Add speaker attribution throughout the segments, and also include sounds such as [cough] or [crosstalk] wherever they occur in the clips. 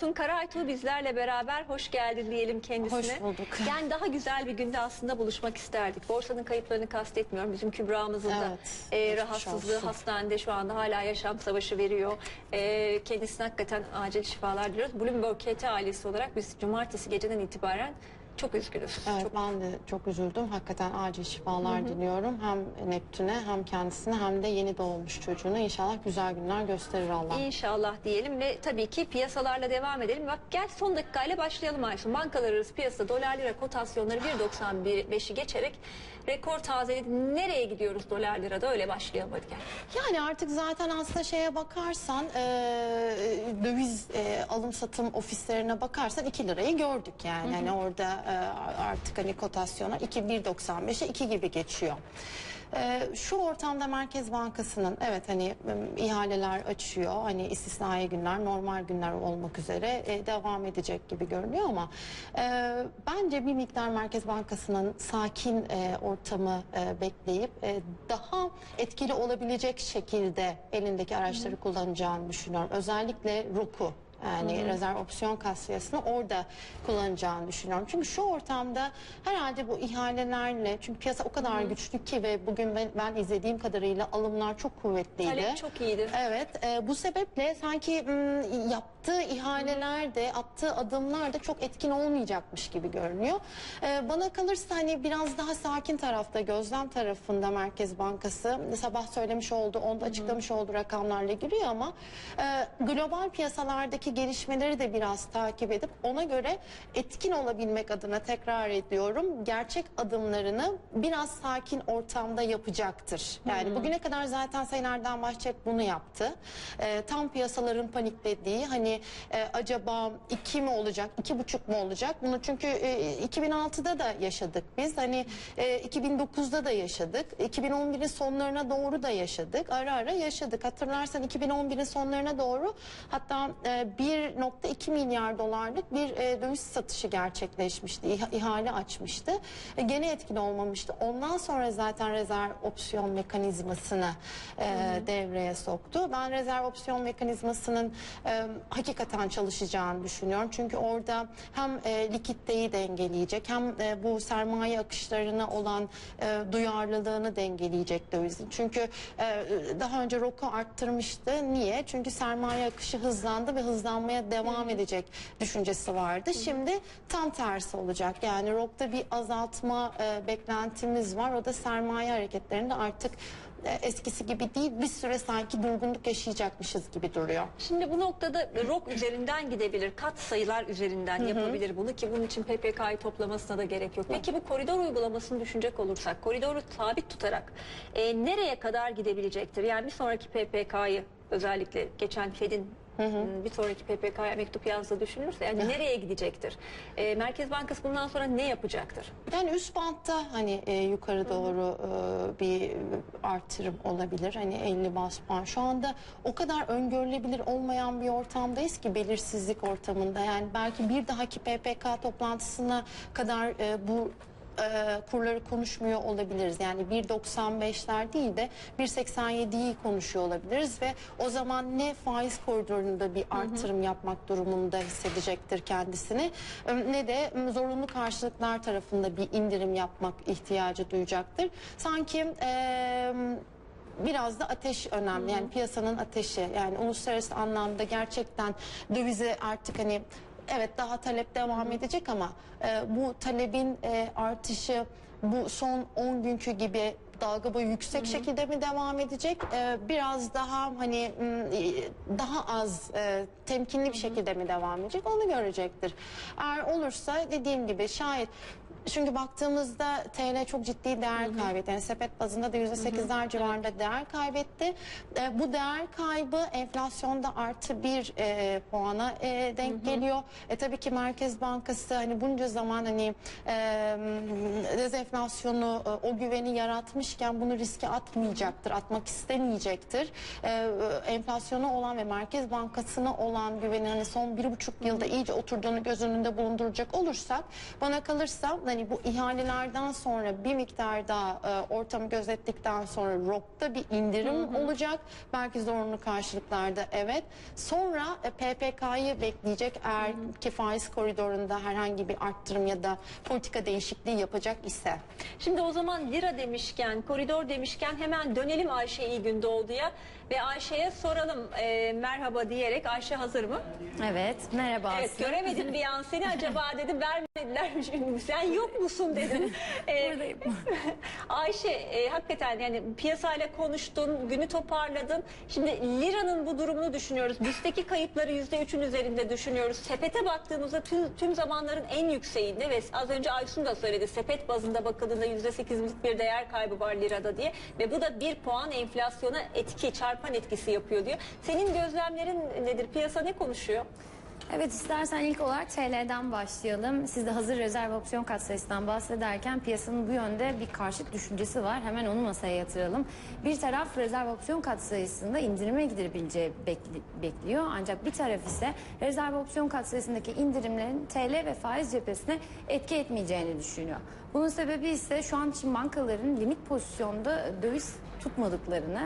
Speaker 1: Sun Karaytuğ bizlerle beraber hoş geldin diyelim kendisine.
Speaker 2: Hoş bulduk.
Speaker 1: Yani daha güzel bir günde aslında buluşmak isterdik. Borsanın kayıplarını kastetmiyorum. Bizim Kübra'mızın da
Speaker 2: Evet,
Speaker 1: e, rahatsızlığı
Speaker 2: olsun.
Speaker 1: hastanede şu anda hala yaşam savaşı veriyor. E, kendisine hakikaten acil şifalar diliyoruz. Bloomberg KT ailesi olarak biz cumartesi geceden itibaren çok üzgünüz.
Speaker 2: Evet
Speaker 1: Çok
Speaker 2: ben de çok üzüldüm. Hakikaten acil şifalar diliyorum. Hem Neptün'e hem kendisine hem de yeni doğmuş çocuğuna. İnşallah güzel günler gösterir Allah.
Speaker 1: İnşallah diyelim ve tabii ki piyasalarla devam edelim. Bak gel son dakikayla başlayalım Aysun. Bankalar arası piyasada dolar lira kotasyonları 1.95'i geçerek rekor tazeledi. Nereye gidiyoruz dolar lirada öyle başlayalım hadi gel.
Speaker 2: Yani artık zaten aslında şeye bakarsan e, döviz e, alım satım ofislerine bakarsan 2 lirayı gördük yani. Hani orada e, artık hani kotasyona 2.195'e 2 gibi geçiyor. E, şu ortamda Merkez Bankası'nın evet hani e, ihaleler açıyor. Hani istisnai günler, normal günler olmak üzere e, devam edecek gibi görünüyor ama e, bence bir miktar Merkez Bankası'nın sakin e, ortamı e, bekleyip e, daha etkili olabilecek şekilde elindeki araçları kullanacağını düşünüyorum. Özellikle ROKU yani rezerv opsiyon kasiyasını orada kullanacağını düşünüyorum. Çünkü şu ortamda herhalde bu ihalelerle çünkü piyasa o kadar güçlü ki ve bugün ben, ben izlediğim kadarıyla alımlar çok kuvvetliydi.
Speaker 1: Talep çok iyiydi.
Speaker 2: Evet e, bu sebeple sanki m, yaptığı ihaleler de attığı adımlar da çok etkin olmayacakmış gibi görünüyor. E, bana kalırsa hani biraz daha sakin tarafta gözlem tarafında Merkez Bankası sabah söylemiş oldu onda açıklamış olduğu rakamlarla giriyor ama e, global piyasalardaki gelişmeleri de biraz takip edip ona göre etkin olabilmek adına tekrar ediyorum gerçek adımlarını biraz sakin ortamda yapacaktır. Yani bugüne kadar zaten Sayın Erdem Bahçet bunu yaptı. Ee, tam piyasaların paniklediği hani e, acaba iki mi olacak, iki buçuk mu olacak? Bunu çünkü e, 2006'da da yaşadık biz. Hani e, 2009'da da yaşadık. 2011'in sonlarına doğru da yaşadık. Ara ara yaşadık. Hatırlarsan 2011'in sonlarına doğru hatta e, 1.2 milyar dolarlık bir e, döviz satışı gerçekleşmişti. İha- ihale açmıştı. E, gene etkili olmamıştı. Ondan sonra zaten rezerv opsiyon mekanizmasını e, devreye soktu. Ben rezerv opsiyon mekanizmasının e, hakikaten çalışacağını düşünüyorum. Çünkü orada hem e, likiditeyi dengeleyecek hem e, bu sermaye akışlarına olan e, duyarlılığını dengeleyecek dövizin. Çünkü e, daha önce ROK'u arttırmıştı. Niye? Çünkü sermaye akışı hızlandı ve hızlanmaya devam edecek düşüncesi vardı. Şimdi tam tersi olacak. Yani ROK'ta bir azaltma e, beklentimiz var. O da sermaye hareketlerinde artık e, eskisi gibi değil bir süre sanki durgunluk yaşayacakmışız gibi duruyor.
Speaker 1: Şimdi bu noktada ROK üzerinden gidebilir, kat sayılar üzerinden yapabilir bunu ki bunun için PPK'yı toplamasına da gerek yok. Peki bu koridor uygulamasını düşünecek olursak, koridoru sabit tutarak e, nereye kadar gidebilecektir? Yani bir sonraki PPK'yı özellikle geçen Fed'in m, bir sonraki PPK'ya mektup yazdığı düşünülürse yani nereye gidecektir? E, Merkez Bankası bundan sonra ne yapacaktır?
Speaker 2: Yani üst bantta hani e, yukarı doğru e, bir artırım olabilir. Hani 50 bas puan. Şu anda o kadar öngörülebilir olmayan bir ortamdayız ki belirsizlik ortamında. Yani belki bir dahaki PPK toplantısına kadar e, bu e, kurları konuşmuyor olabiliriz. Yani 1.95'ler değil de 1.87'yi konuşuyor olabiliriz ve o zaman ne faiz koridorunda bir artırım yapmak durumunda hissedecektir kendisini e, ne de m, zorunlu karşılıklar tarafında bir indirim yapmak ihtiyacı duyacaktır. Sanki e, biraz da ateş önemli. Yani piyasanın ateşi. Yani uluslararası anlamda gerçekten dövize artık hani evet daha talep devam edecek ama e, bu talebin e, artışı bu son 10 günkü gibi dalga boyu yüksek şekilde mi devam edecek? E, biraz daha hani m, daha az e, temkinli bir şekilde mi devam edecek? Onu görecektir. Eğer olursa dediğim gibi şayet çünkü baktığımızda TL çok ciddi değer kaybetti. Yani sepet bazında da %8'ler civarında değer kaybetti. E, bu değer kaybı enflasyonda artı bir e, puana e, denk geliyor. E, tabii ki Merkez Bankası hani bunca zaman hani e, dezenflasyonu e, o güveni yaratmışken bunu riske atmayacaktır, atmak istemeyecektir. E, enflasyona olan ve Merkez Bankası'na olan güveni hani son bir buçuk yılda iyice oturduğunu göz önünde bulunduracak olursak bana kalırsa hani hani bu ihalelerden sonra bir miktar daha e, ortamı gözettikten sonra ROK'ta bir indirim olacak. Belki zorunlu karşılıklarda evet. Sonra e, PPK'yı bekleyecek eğer ki faiz koridorunda herhangi bir arttırım ya da politika değişikliği yapacak ise.
Speaker 1: Şimdi o zaman lira demişken, koridor demişken hemen dönelim Ayşe iyi gün doğduya ve Ayşe'ye soralım e, merhaba diyerek. Ayşe hazır mı?
Speaker 3: Evet, merhaba
Speaker 1: Evet göremedim bir an seni acaba [laughs] dedim vermediler mi? Sen yok [laughs] musun dedim. [laughs] E,
Speaker 3: Buradayım. [laughs]
Speaker 1: Ayşe e, hakikaten yani piyasayla konuştun, günü toparladın. Şimdi liranın bu durumunu düşünüyoruz. Bizdeki kayıpları yüzde üçün üzerinde düşünüyoruz. Sepete baktığımızda tüm, tüm zamanların en yükseğinde ve az önce Aysun da söyledi. Sepet bazında bakıldığında yüzde sekizlik bir değer kaybı var lirada diye. Ve bu da bir puan enflasyona etki, çarpan etkisi yapıyor diyor. Senin gözlemlerin nedir? Piyasa ne konuşuyor?
Speaker 3: Evet istersen ilk olarak TL'den başlayalım. Siz de hazır rezerv opsiyon katsayısından bahsederken piyasanın bu yönde bir karşıt düşüncesi var. Hemen onu masaya yatıralım. Bir taraf rezerv opsiyon katsayısında indirime gidebileceği bekli- bekliyor. Ancak bir taraf ise rezerv opsiyon katsayısındaki indirimlerin TL ve faiz cephesine etki etmeyeceğini düşünüyor. Bunun sebebi ise şu an için bankaların limit pozisyonda döviz tutmadıklarını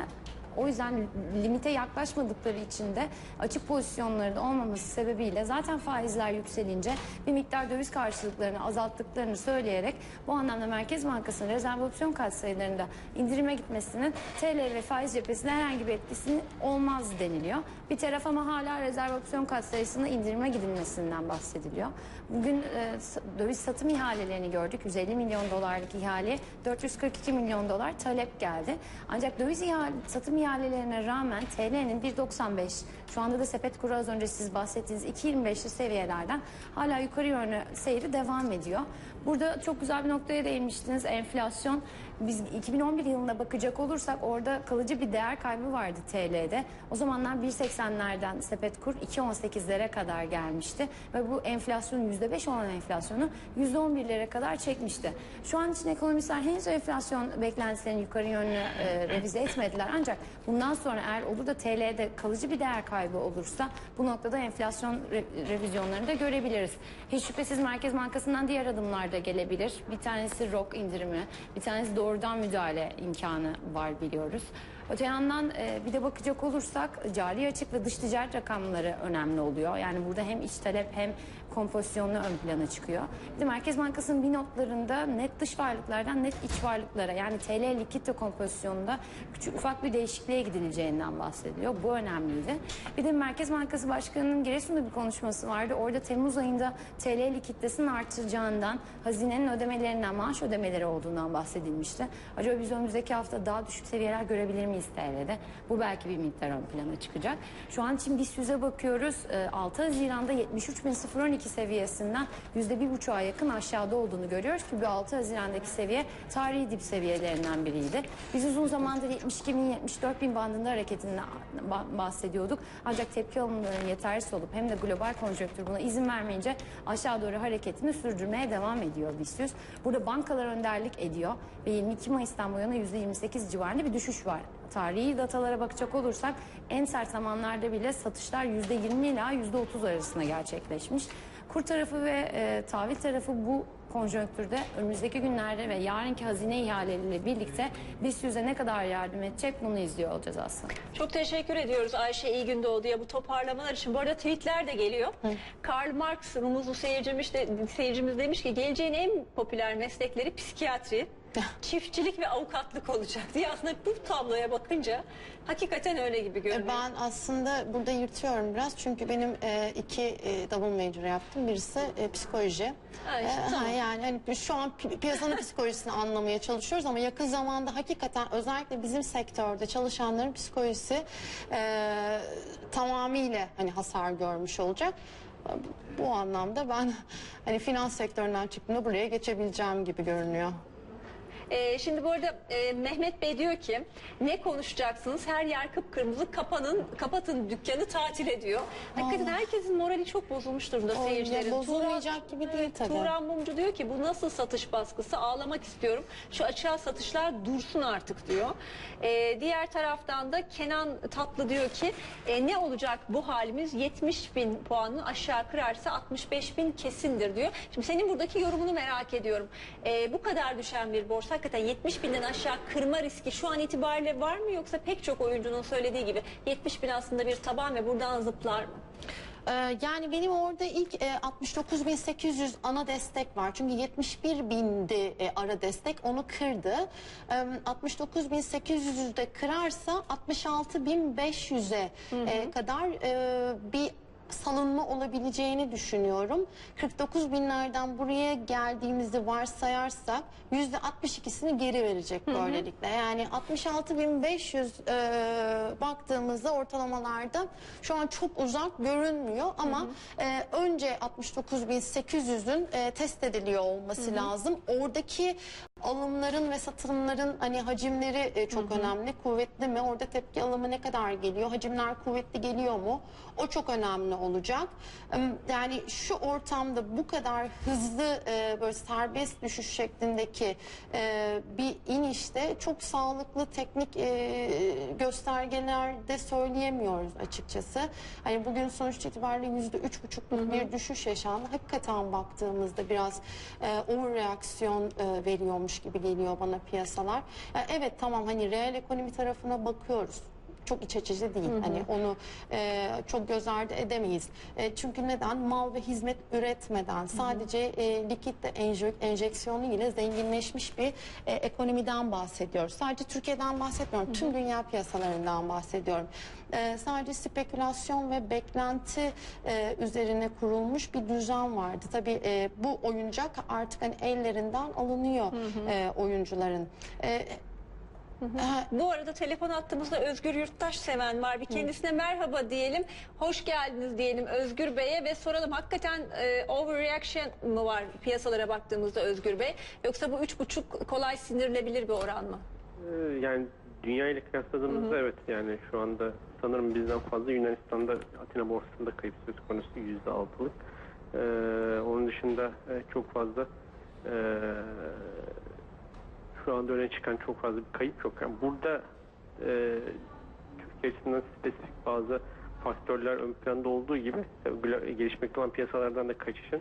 Speaker 3: O yüzden limite yaklaşmadıkları için de açık pozisyonları da olmaması sebebiyle zaten faizler yükselince bir miktar döviz karşılıklarını azalttıklarını söyleyerek bu anlamda Merkez Bankası'nın rezerv opsiyon katsayılarında indirime gitmesinin TL ve faiz cephesine herhangi bir etkisi olmaz deniliyor. Bir taraf ama hala rezerv opsiyon katsayısında indirime gidilmesinden bahsediliyor. Bugün e, döviz satım ihalelerini gördük. 150 milyon dolarlık ihale 442 milyon dolar talep geldi. Ancak döviz ihale, satım ihalelerine rağmen TL'nin 1.95 şu anda da sepet kuru az önce siz bahsettiğiniz 2.25'li seviyelerden hala yukarı yönlü seyri devam ediyor. Burada çok güzel bir noktaya değinmiştiniz. Enflasyon biz 2011 yılına bakacak olursak orada kalıcı bir değer kaybı vardı TL'de. O zamanlar 1.80'lerden sepet kur 2.18'lere kadar gelmişti ve bu enflasyonun %5 olan enflasyonu %11'lere kadar çekmişti. Şu an için ekonomistler henüz enflasyon beklentilerini yukarı yönlü e, revize etmediler. Ancak bundan sonra eğer olur da TL'de kalıcı bir değer kaybı olursa bu noktada enflasyon re- revizyonlarını da görebiliriz. Hiç şüphesiz Merkez Bankası'ndan diğer adımlar da gelebilir. Bir tanesi ROK indirimi, bir tanesi doğrudan müdahale imkanı var biliyoruz. Öte yandan e, bir de bakacak olursak cari açık ve dış ticaret rakamları önemli oluyor. Yani burada hem iç talep hem kompozisyonlu ön plana çıkıyor. Bir de Merkez Bankası'nın bir notlarında net dış varlıklardan net iç varlıklara yani TL likidite kompozisyonunda küçük ufak bir değişikliğe gidileceğinden bahsediliyor. Bu önemliydi. Bir de Merkez Bankası Başkanı'nın Giresun'da bir konuşması vardı. Orada Temmuz ayında TL likiditesinin artacağından, hazinenin ödemelerinden, maaş ödemeleri olduğundan bahsedilmişti. Acaba biz önümüzdeki hafta daha düşük seviyeler görebilir miyiz TL'de? Bu belki bir miktar ön plana çıkacak. Şu an için BIST 100'e bakıyoruz. Ee, 6 Haziran'da 73.012 seviyesinden %1,5'a yakın aşağıda olduğunu görüyoruz ki bu 6 Haziran'daki seviye tarihi dip seviyelerinden biriydi. Biz uzun zamandır 72 bin 74 bin bandında hareketinden ba- bahsediyorduk. Ancak tepki alımlarının yetersiz olup hem de global konjonktür buna izin vermeyince aşağı doğru hareketini sürdürmeye devam ediyor BIST 100. Burada bankalar önderlik ediyor ve 22 Mayıs'tan bu yana %28 civarında bir düşüş var. Tarihi datalara bakacak olursak en sert zamanlarda bile satışlar %20 ila %30 arasında gerçekleşmiş. Kur tarafı ve e, tahvil tarafı bu konjonktürde önümüzdeki günlerde ve yarınki hazine ihaleleriyle birlikte BIST 100'e ne kadar yardım edecek bunu izliyor olacağız aslında.
Speaker 1: Çok teşekkür ediyoruz Ayşe iyi gün doğduya bu toparlamalar için. Bu arada tweetler de geliyor. Karl Marx Rumuzlu seyircimiz, de, seyircimiz demiş ki geleceğin en popüler meslekleri psikiyatri, çiftçilik ve avukatlık olacak diye aslında bu tabloya bakınca hakikaten öyle gibi görünüyor.
Speaker 2: E, Ben aslında burada yırtıyorum biraz çünkü benim e, iki e, double major yaptım. Birisi e, psikoloji.
Speaker 1: Ha, işte
Speaker 2: E,
Speaker 1: tamam.
Speaker 2: yani hani şu an pi- piyasanın psikolojisini anlamaya çalışıyoruz ama yakın zamanda hakikaten özellikle bizim sektörde çalışanların psikolojisi e, tamamıyla hani hasar görmüş olacak. Bu anlamda ben hani finans sektöründen çıktığımda buraya geçebileceğim gibi görünüyor.
Speaker 1: Ee, şimdi bu arada e, Mehmet Bey diyor ki ne konuşacaksınız? Her yer kıpkırmızı. Kapanın, kapatın dükkanı tatil ediyor. Hakikaten herkesin morali çok bozulmuş durumda
Speaker 2: O, ya
Speaker 1: seyircilerin.
Speaker 2: bozulmayacak gibi değil tabii.
Speaker 1: Turan Mumcu diyor ki bu nasıl satış baskısı? Ağlamak istiyorum. Şu açığa satışlar dursun artık diyor. Ee, diğer taraftan da Kenan Tatlı diyor ki e, ne olacak bu halimiz? 70 bin puanı aşağı kırarsa 65 bin kesindir diyor. Şimdi senin buradaki yorumunu merak ediyorum. Ee, bu kadar düşen bir borsa hakikaten 70 binden aşağı kırma riski şu an itibariyle var mı? Yoksa pek çok oyuncunun söylediği gibi 70 bin aslında bir taban ve buradan zıplar mı?
Speaker 2: Ee, yani benim orada ilk e, 69.800 ana destek var. Çünkü 71 bindi e, ara destek onu kırdı. Ee, 69.800'ü de kırarsa 66.500'e e, kadar e, bir salınma olabileceğini düşünüyorum. 49 binlerden buraya geldiğimizi varsayarsak yüzde 62'sini geri verecek böylelikle. Yani 66.500 e, baktığımızda ortalamalarda şu an çok uzak görünmüyor ama e, önce 69.800'ün e, test ediliyor olması lazım. Oradaki alımların ve satılımların hani hacimleri e, çok önemli. Kuvvetli mi? Orada tepki alımı ne kadar geliyor? Hacimler kuvvetli geliyor mu? O çok önemli olacak. Yani şu ortamda bu kadar hızlı e, böyle serbest düşüş şeklindeki e, bir inişte çok sağlıklı teknik e, göstergelerde söyleyemiyoruz açıkçası. Hani bugün sonuç itibariyle yüzde üç buçukluk bir düşüş yaşandı. Hakikaten baktığımızda biraz overreaksiyon veriyormuş gibi geliyor bana piyasalar. Ya evet tamam hani reel ekonomi tarafına bakıyoruz çok iç açıcı değil. Hani onu e, çok göz ardı edemeyiz. E, çünkü neden? Mal ve hizmet üretmeden sadece e, likit de enje- enjeksiyonu ile zenginleşmiş bir e, ekonomiden bahsediyoruz. Sadece Türkiye'den bahsetmiyorum. Tüm dünya piyasalarından bahsediyorum. E, sadece spekülasyon ve beklenti e, üzerine kurulmuş bir düzen vardı. Tabii e, bu oyuncak artık hani ellerinden alınıyor e, oyuncuların. E, ha,
Speaker 1: Bu arada telefon attığımızda Özgür Yurttaş seven var. Bir kendisine merhaba diyelim. Hoş geldiniz diyelim Özgür Bey'e ve soralım. Hakikaten e, overreaction mı var piyasalara baktığımızda Özgür Bey? Yoksa bu üç buçuk kolay sindirilebilir bir oran mı?
Speaker 4: Ee, Yani dünya ile kıyasladığımızda evet yani şu anda sanırım bizden fazla Yunanistan'da Atina borsasında kayıp söz konusu yüzde altılık. Ee, onun dışında e, çok fazla e, şu anda öne çıkan çok fazla bir kayıp yok. Yani burada e, Türkiye açısından spesifik bazı faktörler ön planda olduğu gibi gelişmekte olan piyasalardan da kaçışın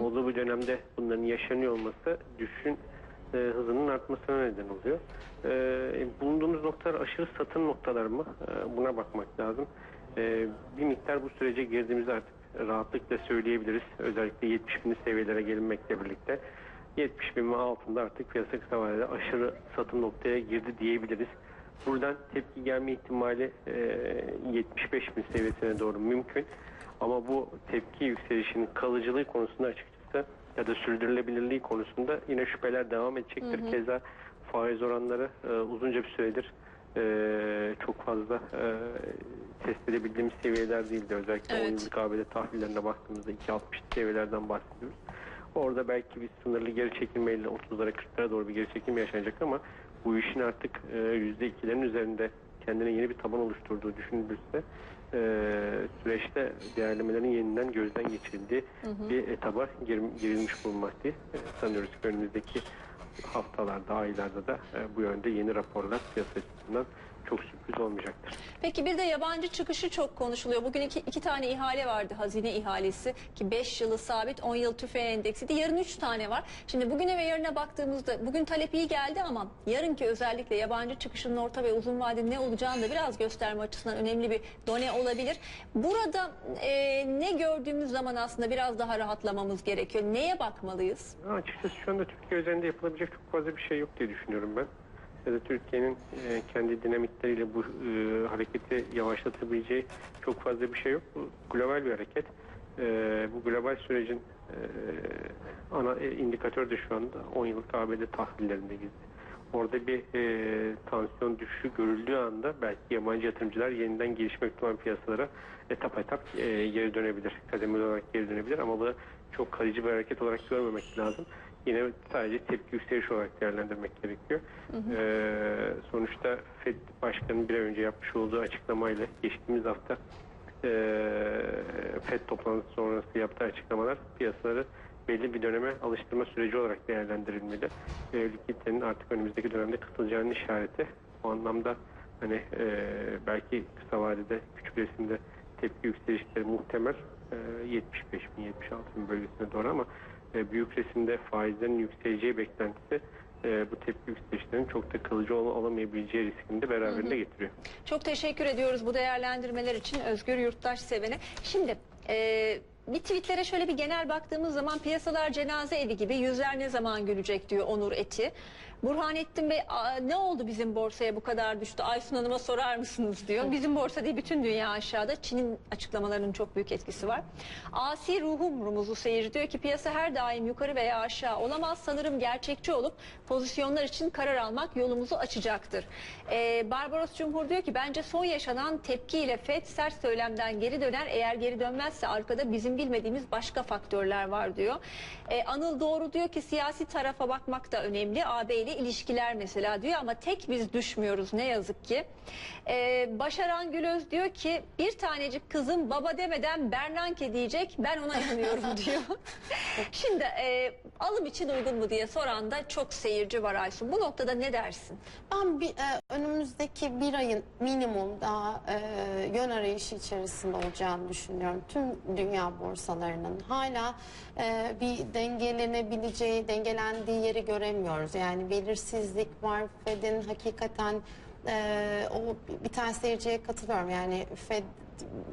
Speaker 4: olduğu bir dönemde bunların yaşanıyor olması düşüşün e, hızının artmasına neden oluyor. E, bulunduğumuz noktalar aşırı satın noktalar mı? E, buna bakmak lazım. E, bir miktar bu sürece girdiğimizde artık rahatlıkla söyleyebiliriz. Özellikle 70 bin seviyelere gelinmekle birlikte 70 bin ve altında artık piyasa kısa aşırı satın noktaya girdi diyebiliriz. Buradan tepki gelme ihtimali e, 75 bin seviyesine doğru mümkün. Ama bu tepki yükselişinin kalıcılığı konusunda açıkçası ya da sürdürülebilirliği konusunda yine şüpheler devam edecektir. Keza faiz oranları e, uzunca bir süredir e, çok fazla e, test edebildiğimiz seviyeler değildi. Özellikle
Speaker 1: Evet.
Speaker 4: 10 yıllık ABD tahvillerine baktığımızda 2.60 seviyelerden bahsediyoruz. Orada belki bir sınırlı geri çekilmeyle 30'lara 40'lara doğru bir geri çekilme yaşanacak ama bu işin artık e, %2'lerin üzerinde kendine yeni bir taban oluşturduğu düşünülürse e, süreçte değerlemelerin yeniden gözden geçirildiği bir etaba gir- girilmiş bulunmakta. E, sanıyoruz ki önümüzdeki haftalarda, aylarda da e, bu yönde yeni raporlar piyasa açısından çok sürpriz olmayacaktır.
Speaker 1: Peki bir de yabancı çıkışı çok konuşuluyor. Bugün iki, iki tane ihale vardı. Hazine ihalesi ki 5 yılı sabit 10 yıl tüfe endeksiydi. Yarın 3 tane var. Şimdi bugüne ve yarına baktığımızda bugün talep iyi geldi ama yarınki özellikle yabancı çıkışının orta ve uzun vadede ne olacağını da biraz gösterme açısından önemli bir done olabilir. Burada e, ne gördüğümüz zaman aslında biraz daha rahatlamamız gerekiyor. Neye bakmalıyız?
Speaker 4: Ha, Açıkçası şu anda Türkiye üzerinde yapılabilecek çok fazla bir şey yok diye düşünüyorum ben. Ya da Türkiye'nin e, kendi dinamikleriyle bu e, hareketi yavaşlatabileceği çok fazla bir şey yok. Bu global bir hareket. E, bu global sürecin e, ana e, indikatör de şu anda 10 yıllık ABD tahvillerinde gizli. Orada bir e, tansiyon düşüşü görüldüğü anda belki yabancı yatırımcılar yeniden gelişmekte olan piyasalara etap etap e, geri dönebilir. Kademeli olarak geri dönebilir ama bu çok kalıcı bir hareket olarak görmemek lazım. Yine sadece tepki yükselişi olarak değerlendirmek gerekiyor. Ee, sonuçta FED Başkanı'nın bir ay önce yapmış olduğu açıklamayla geçtiğimiz hafta e, FED toplantısı sonrası yaptığı açıklamalar piyasaları belli bir döneme alıştırma süreci olarak değerlendirilmeli. E, likiditenin artık önümüzdeki dönemde kısılacağının işareti. O anlamda hani e, belki kısa vadede küçük resimde tepki yükselişleri muhtemel e, 75 bin 76 bin bölgesine doğru ama e, büyük resimde faizlerin yükseleceği beklentisi e, bu tepki yükselişlerinin çok da kalıcı ol- olamayabileceği riskini de beraberinde getiriyor.
Speaker 1: Çok teşekkür ediyoruz bu değerlendirmeler için Özgür Yurttaş Seven'e. Şimdi e, bir tweetlere şöyle bir genel baktığımız zaman piyasalar cenaze evi gibi yüzler ne zaman gülecek diyor Onur Eti. Burhanettin Bey "Aa, ne oldu bizim borsaya bu kadar düştü Aysun Hanım'a sorar mısınız diyor. Bizim borsa değil bütün dünya aşağıda. Çin'in açıklamalarının çok büyük etkisi var. Asi Ruhum Rumuzlu seyirci diyor ki piyasa her daim yukarı veya aşağı olamaz. Sanırım gerçekçi olup pozisyonlar için karar almak yolumuzu açacaktır. Ee, Barbaros Cumhur diyor ki bence son yaşanan tepkiyle FED sert söylemden geri döner. Eğer geri dönmezse arkada bizim bilmediğimiz başka faktörler var diyor. Ee, Anıl Doğru diyor ki siyasi tarafa bakmak da önemli. AB ile ilişkiler mesela diyor ama tek biz düşmüyoruz ne yazık ki. Ee, Başaran Gülöz diyor ki bir tanecik kızım baba demeden Bernanke diyecek ben ona inanıyorum [laughs] diyor. Şimdi e, alım için uygun mu diye soran da çok seyirci var Aysun. Bu noktada ne dersin?
Speaker 2: Ben bir, e, önümüzdeki bir ayın minimum daha e, yön arayışı içerisinde olacağını düşünüyorum. Tüm dünya borsalarının hala e, bir dengelenebileceği, dengelendiği yeri göremiyoruz. Yani belirsizlik var. Fed'in hakikaten e, o bir tane seyirciye katılıyorum. Yani Fed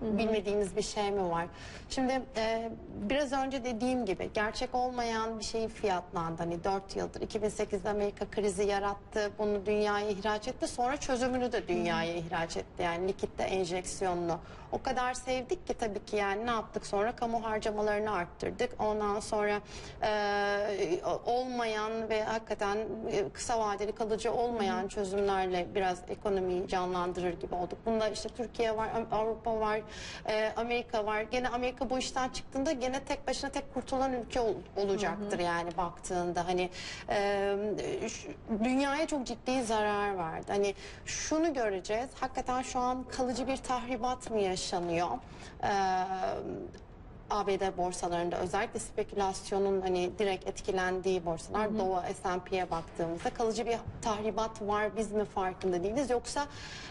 Speaker 2: bilmediğimiz bir şey mi var? Şimdi e, biraz önce dediğim gibi gerçek olmayan bir şeyin fiyatlandı. Hani 4 yıldır 2008'de Amerika krizi yarattı. Bunu dünyaya ihraç etti. Sonra çözümünü de dünyaya ihraç etti. Yani likitte enjeksiyonunu. O kadar sevdik ki tabii ki yani ne yaptık sonra? Kamu harcamalarını arttırdık. Ondan sonra e, olmayan ve hakikaten e, kısa vadeli kalıcı olmayan çözümlerle biraz ekonomiyi canlandırır gibi olduk. Bunda işte Türkiye var, Am- Avrupa var, e, Amerika var. Gene Amerika bu işten çıktığında gene tek başına tek kurtulan ülke ol- olacaktır yani baktığında. Hani e, dünyaya çok ciddi zarar verdi. Hani şunu göreceğiz. Hakikaten şu an kalıcı bir tahribat mı yaşanıyor? E, ABD borsalarında özellikle spekülasyonun hani direkt etkilendiği borsalar Dow S&P'ye baktığımızda kalıcı bir tahribat var biz mi farkında değiliz? Yoksa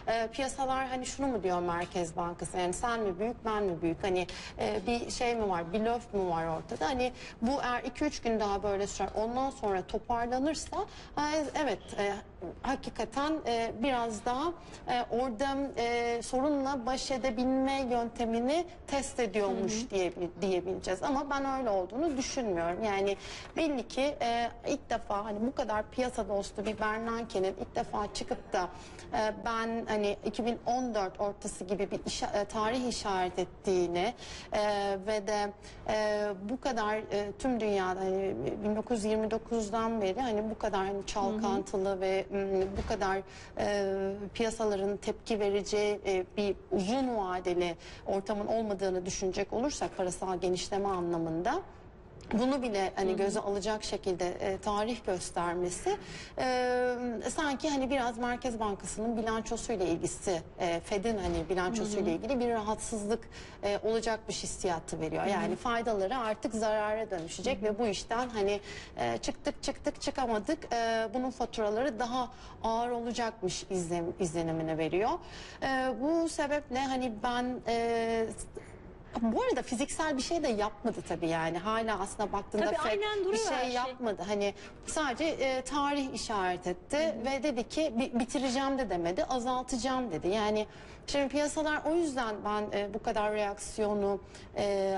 Speaker 2: e, piyasalar hani şunu mu diyor Merkez Bankası? Yani sen mi büyük ben mi büyük? Hani e, bir şey mi var bir löf mü var ortada? Hani bu eğer 2-3 gün daha böyle sürer ondan sonra toparlanırsa e, evet e, hakikaten e, biraz daha e, orada e, sorunla baş edebilme yöntemini test ediyormuş diye diyebileceğiz. Ama ben öyle olduğunu düşünmüyorum. Yani belli ki e, ilk defa hani bu kadar piyasa dostu bir Bernanke'nin ilk defa çıkıp da e, ben hani 2014 ortası gibi bir işa- e, tarih işaret ettiğini e, ve de e, bu kadar e, tüm dünyada hani 1929'dan beri hani bu kadar hani çalkantılı ve m, bu kadar e, piyasaların tepki vereceği e, bir uzun vadeli ortamın olmadığını düşünecek olursak parasal genişleme anlamında bunu bile hani göze alacak şekilde e, tarih göstermesi e, sanki hani biraz Merkez Bankası'nın bilançosuyla ilgisi e, Fed'in hani bilançosuyla ilgili bir rahatsızlık e, olacakmış hissiyatı veriyor. Yani faydaları artık zarara dönüşecek ve bu işten hani e, çıktık çıktık çıkamadık e, bunun faturaları daha ağır olacakmış izlen, izlenimini veriyor. E, bu sebeple hani ben e, bu arada fiziksel bir şey de yapmadı tabii yani. Hala aslında baktığında
Speaker 1: Tabii aynen
Speaker 2: bir
Speaker 1: her
Speaker 2: şey
Speaker 1: şey.
Speaker 2: yapmadı. Hani sadece e, tarih işaret etti ve dedi ki "Bi- bitireceğim de demedi, azaltacağım dedi. Yani şimdi piyasalar o yüzden ben e, bu kadar reaksiyonu e,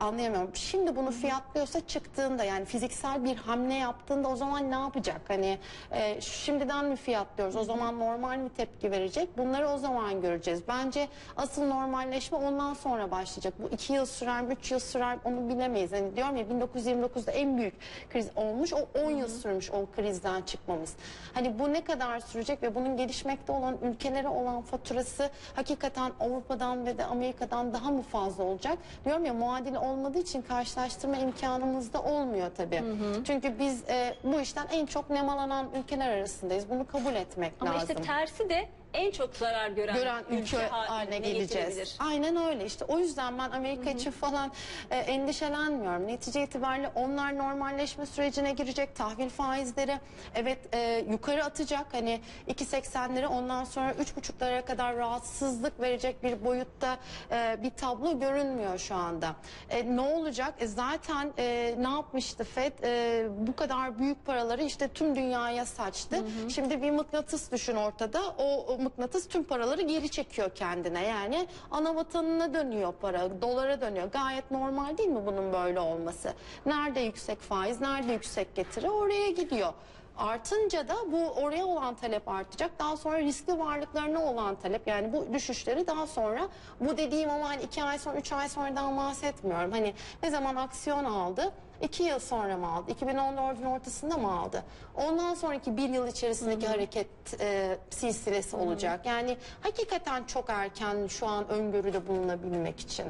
Speaker 2: anlayamıyorum. Şimdi bunu fiyatlıyorsa çıktığında yani fiziksel bir hamle yaptığında o zaman ne yapacak? Hani e, şimdiden mi fiyatlıyoruz? O zaman normal mi tepki verecek? Bunları o zaman göreceğiz. Bence asıl normalleşme ondan sonra başlayacak. Bu iki yıl sürer, üç yıl sürer onu bilemeyiz. Hani diyorum ya 1929'da en büyük kriz olmuş. O 10 yıl sürmüş o krizden çıkmamız. Hani bu ne kadar sürecek ve bunun gelişmekte olan ülkelere olan faturası hakikaten Avrupa'dan ve de Amerika'dan daha mı fazla olacak? Diyorum ya muadili olmadığı için karşılaştırma imkanımız da olmuyor tabii. Çünkü biz e, bu işten en çok nemalanan ülkeler arasındayız. Bunu kabul etmek
Speaker 1: Ama
Speaker 2: lazım.
Speaker 1: işte tersi de en çok zarar gören,
Speaker 2: gören ülke haline
Speaker 1: haline
Speaker 2: geleceğiz. Aynen öyle işte o yüzden ben Amerika için falan e, endişelenmiyorum. Netice itibariyle onlar normalleşme sürecine girecek. Tahvil faizleri evet e, yukarı atacak. Hani 2.80'leri ondan sonra 3.5'lara kadar rahatsızlık verecek bir boyutta e, bir tablo görünmüyor şu anda. E, ne olacak? E, zaten e, ne yapmıştı FED? E, bu kadar büyük paraları işte tüm dünyaya saçtı. Şimdi bir mıknatıs düşün ortada. O, o mıknatıs tüm paraları geri çekiyor kendine. Yani ana vatanına dönüyor para, dolara dönüyor. Gayet normal değil mi bunun böyle olması? Nerede yüksek faiz, nerede yüksek getiri oraya gidiyor. Artınca da bu oraya olan talep artacak. Daha sonra riskli varlıklarına olan talep yani bu düşüşleri daha sonra bu dediğim ama hani iki ay sonra üç ay sonradan bahsetmiyorum. Hani ne zaman aksiyon aldı? İki yıl sonra mı aldı? 2014'ün ortasında mı aldı? Ondan sonraki bir yıl içerisindeki hareket e, silsilesi olacak. Yani hakikaten çok erken şu an öngörüde bulunabilmek için.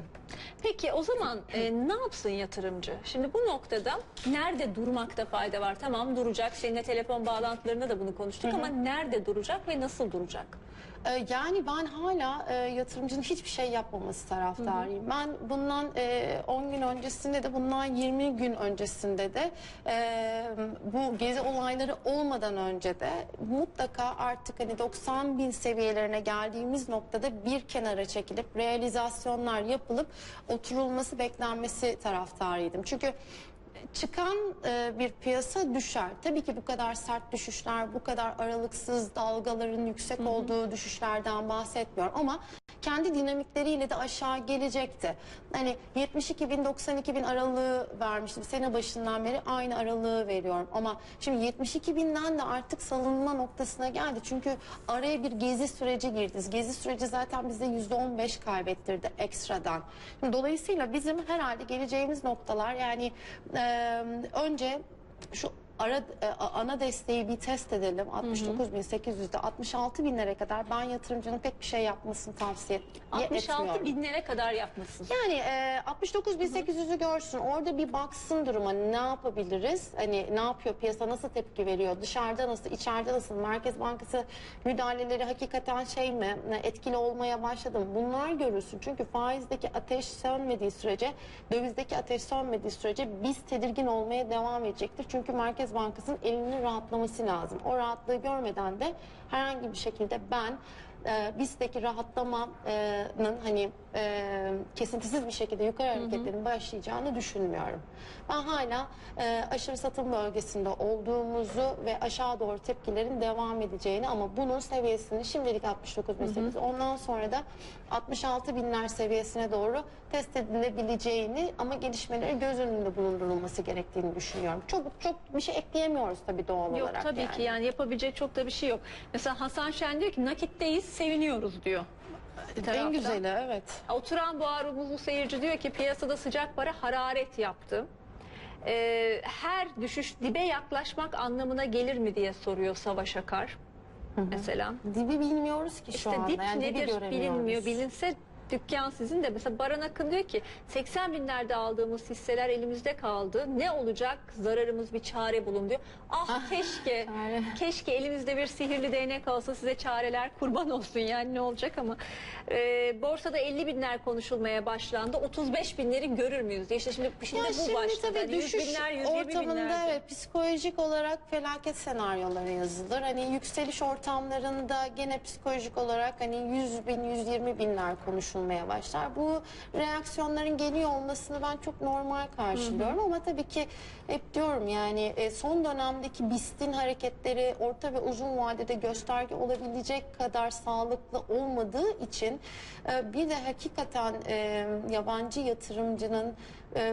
Speaker 1: Peki o zaman e, ne yapsın yatırımcı? Şimdi bu noktada nerede durmakta fayda var? Tamam duracak. Seninle telefon bağlantılarında da bunu konuştuk ama nerede duracak ve nasıl duracak?
Speaker 2: Ee, Yani ben hala e, yatırımcının hiçbir şey yapmaması taraftarıyım. Ben bundan e, 10 gün öncesinde de bundan 20 gün öncesinde de e, bu gezi olayları olmadan önce de mutlaka artık hani 90 bin seviyelerine geldiğimiz noktada bir kenara çekilip realizasyonlar yapılıp oturulması beklenmesi taraftarıydım. Çünkü çıkan e, bir piyasa düşer. Tabii ki bu kadar sert düşüşler, bu kadar aralıksız dalgaların yüksek olduğu düşüşlerden bahsetmiyorum ama kendi dinamikleriyle de aşağı gelecekti. Hani 72 bin 92 bin aralığı vermiştim. Sene başından beri aynı aralığı veriyorum. Ama şimdi 72 binden de artık salınma noktasına geldi. Çünkü araya bir gezi süreci girdi. Gezi süreci zaten bize %15 kaybettirdi ekstradan. Şimdi Dolayısıyla bizim herhalde geleceğimiz noktalar yani e, önce şu ara, e, ana desteği bir test edelim. 69.800'de 66 binlere kadar ben yatırımcının pek bir şey yapmasını tavsiye
Speaker 1: 66
Speaker 2: etmiyorum.
Speaker 1: binlere kadar yapmasın.
Speaker 2: Yani e, 69.800'ü görsün. Orada bir baksın duruma ne yapabiliriz? Hani ne yapıyor piyasa nasıl tepki veriyor? Dışarıda nasıl, içeride nasıl? Merkez Bankası müdahaleleri hakikaten şey mi? Etkili olmaya başladı mı? Bunlar görülsün. Çünkü faizdeki ateş sönmediği sürece, dövizdeki ateş sönmediği sürece biz tedirgin olmaya devam edecektir. Çünkü Merkez Bankası'nın elinin rahatlaması lazım. O rahatlığı görmeden de herhangi bir şekilde ben e, BIST'teki rahatlamanın hani e, kesintisiz bir şekilde yukarı hareketlerin başlayacağını düşünmüyorum. Ben hala e, aşırı satım bölgesinde olduğumuzu ve aşağı doğru tepkilerin devam edeceğini ama bunun seviyesini şimdilik 69.800 ondan sonra da 66 binler seviyesine doğru test edilebileceğini ama gelişmeleri göz önünde bulundurulması gerektiğini düşünüyorum. Çok çok bir şey ekleyemiyoruz tabii doğal
Speaker 1: Yok
Speaker 2: olarak.
Speaker 1: tabii ki yani yapabilecek çok da bir şey yok. Mesela Hasan Şen diyor ki nakitteyiz seviniyoruz diyor. Bir
Speaker 2: En güzeli evet.
Speaker 1: Oturan Boğa Rumuzlu seyirci diyor ki piyasada sıcak para hararet yaptı. Ee, her düşüş dibe yaklaşmak anlamına gelir mi diye soruyor Savaş Akar. Mesela.
Speaker 2: Dibi bilmiyoruz ki şu
Speaker 1: İşte
Speaker 2: anda.
Speaker 1: dip
Speaker 2: yani
Speaker 1: nedir bilinmiyor. Bilinse dükkan sizin de. Mesela Baran Akın diyor ki 80 binlerde aldığımız hisseler elimizde kaldı. Ne olacak? Zararımız bir çare bulun diyor. Ah, keşke.
Speaker 2: çare.
Speaker 1: Keşke elimizde bir sihirli değnek olsa size çareler kurban olsun yani ne olacak ama. Ee, borsada 50 binler konuşulmaya başlandı. 35 binleri görür müyüz diye. İşte şimdi, şimdi
Speaker 2: Ya
Speaker 1: bu
Speaker 2: şimdi
Speaker 1: başladı.
Speaker 2: tabii
Speaker 1: Hani 100
Speaker 2: düşüş
Speaker 1: binler, 120
Speaker 2: ortamında
Speaker 1: binler.
Speaker 2: evet, psikolojik olarak felaket senaryoları yazılır. Hani yükseliş ortamlarında gene psikolojik olarak hani 100 bin, 120 binler konuşulmaya başlar. Bu reaksiyonların geliyor olmasını ben çok normal karşılıyorum. Ama tabii ki hep diyorum yani e, son dönemdeki BIST'in hareketleri orta ve uzun vadede gösterge olabilecek kadar sağlıklı olmadığı için e, bir de hakikaten e, yabancı yatırımcının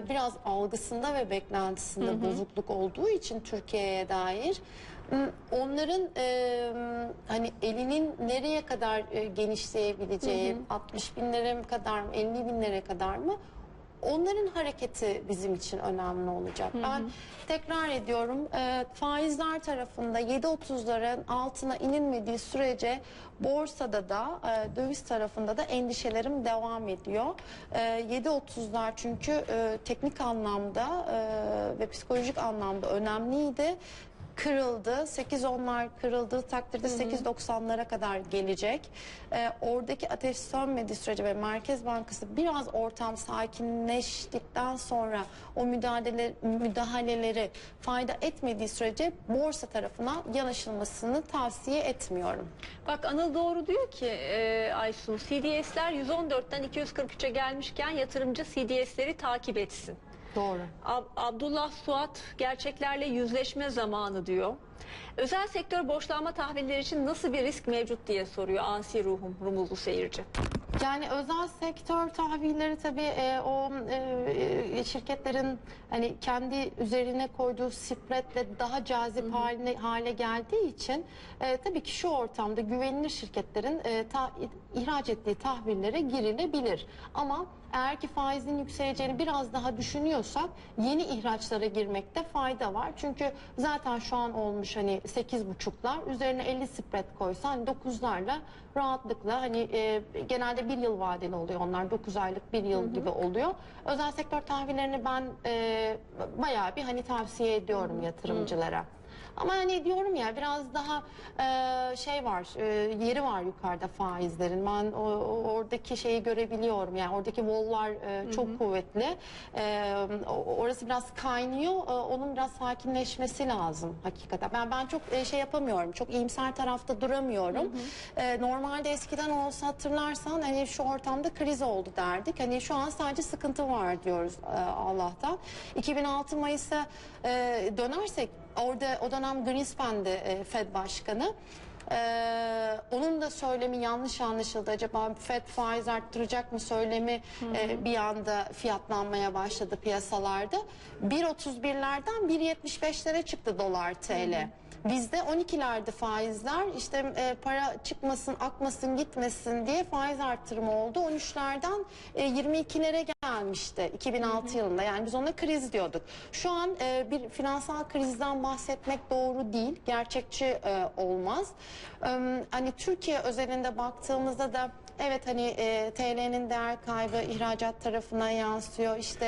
Speaker 2: biraz algısında ve beklentisinde bozukluk olduğu için Türkiye'ye dair onların e, hani elinin nereye kadar e, genişleyebileceği 60 binlere kadar mı 50 binlere kadar mı onların hareketi bizim için önemli olacak. Ben tekrar ediyorum e, faizler tarafında 7.30'ların altına inilmediği sürece borsada da e, döviz tarafında da endişelerim devam ediyor. E, 7.30'lar çünkü e, teknik anlamda e, ve psikolojik anlamda önemliydi kırıldı. 8-10'lar kırıldığı takdirde 8-90'lara kadar gelecek. Ee, oradaki ateş sönmediği sürece ve Merkez Bankası biraz ortam sakinleştikten sonra o müdahale, müdahaleleri fayda etmediği sürece borsa tarafına yanaşılmasını tavsiye etmiyorum.
Speaker 1: Bak Anıl doğru diyor ki e, Aysun CDS'ler 114'ten 243'e gelmişken yatırımcı CDS'leri takip etsin.
Speaker 2: Doğru.
Speaker 1: Ab- Abdullah Suat gerçeklerle yüzleşme zamanı diyor. Özel sektör borçlanma tahvilleri için nasıl bir risk mevcut diye soruyor Ansi Ruhum Rumuzlu seyirci.
Speaker 2: Yani özel sektör tahvilleri tabii e, o e, şirketlerin hani kendi üzerine koyduğu spreadle daha cazip haline hale geldiği için e, tabii ki şu ortamda güvenilir şirketlerin e, ta, ihraç ettiği tahvillere girilebilir. Ama eğer ki faizin yükseleceğini biraz daha düşünüyorsak yeni ihraçlara girmekte fayda var. Çünkü zaten şu an olmuş hani 8,5'lar üzerine 50 spread koysan 9'larla rahatlıkla hani e, genelde bir yıl vadeli oluyor onlar 9 aylık bir yıl gibi oluyor. Özel sektör tahvillerini ben e, bayağı bir hani tavsiye ediyorum yatırımcılara. Ama hani diyorum ya biraz daha e, şey var, e, yeri var yukarıda faizlerin. Ben o, o- oradaki şeyi görebiliyorum. Yani oradaki vollar e, çok kuvvetli. E, o- orası biraz kaynıyor. E, onun biraz sakinleşmesi lazım hakikaten. Ben ben çok e, şey yapamıyorum. Çok iyimser tarafta duramıyorum. E, normalde eskiden olsa hatırlarsan hani şu ortamda kriz oldu derdik. Hani şu an sadece sıkıntı var diyoruz e, Allah'tan. 2006 Mayıs'a e, dönersek Orada o dönem Greenspan'dı e, Fed Başkanı. Ee, onun da söylemi yanlış anlaşıldı. Acaba Fed faiz arttıracak mı söylemi e, bir anda fiyatlanmaya başladı piyasalarda. 1.31'lerden 1.75'lere çıktı dolar TL. Bizde 12'lerde faizler işte e, para çıkmasın, akmasın, gitmesin diye faiz arttırımı oldu. 13'lerden e, 22'lere gelmişti 2006 yılında. Yani biz ona kriz diyorduk. Şu an e, bir finansal krizden bahsetmek doğru değil. Gerçekçi e, olmaz. E, hani Türkiye özelinde baktığımızda da Evet hani e, TL'nin değer kaybı ihracat tarafına yansıyor. İşte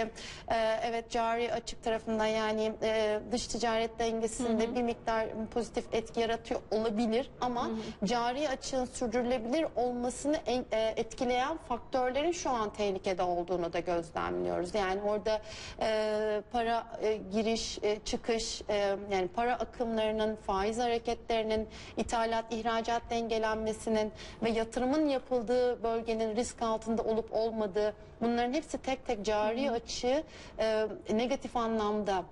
Speaker 2: e, evet cari açık tarafında yani e, dış ticaret dengesinde bir miktar pozitif etki yaratıyor olabilir ama cari açığın sürdürülebilir olmasını en- e, etkileyen faktörlerin şu an tehlikede olduğunu da gözlemliyoruz. Yani orada e, para e, giriş, e, çıkış e, yani para akımlarının, faiz hareketlerinin, ithalat, ihracat dengelenmesinin ve yatırımın yapıldığı bölgenin risk altında olup olmadığı bunların hepsi tek tek cari açığı e, negatif anlamda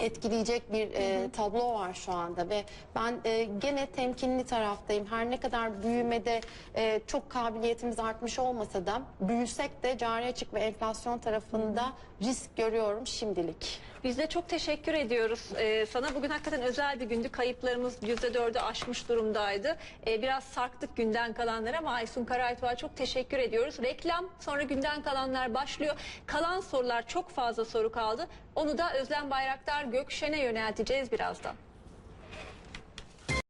Speaker 2: etkileyecek bir e, tablo var şu anda. Ve ben e, gene temkinli taraftayım. Her ne kadar büyümede e, çok kabiliyetimiz artmış olmasa da büyüsek de cari açık ve enflasyon tarafında risk görüyorum şimdilik.
Speaker 1: Biz de çok teşekkür ediyoruz. Ee, sana bugün hakikaten özel bir gündü. Kayıplarımız %4'ü aşmış durumdaydı. Ee, biraz sarktık günden kalanlara ama Aysun Karaytuğ'a çok teşekkür ediyoruz. Reklam sonra günden kalanlar başlıyor. Kalan sorular çok fazla soru kaldı. Onu da Özlem Bayraktar Gökşen'e yönelteceğiz birazdan.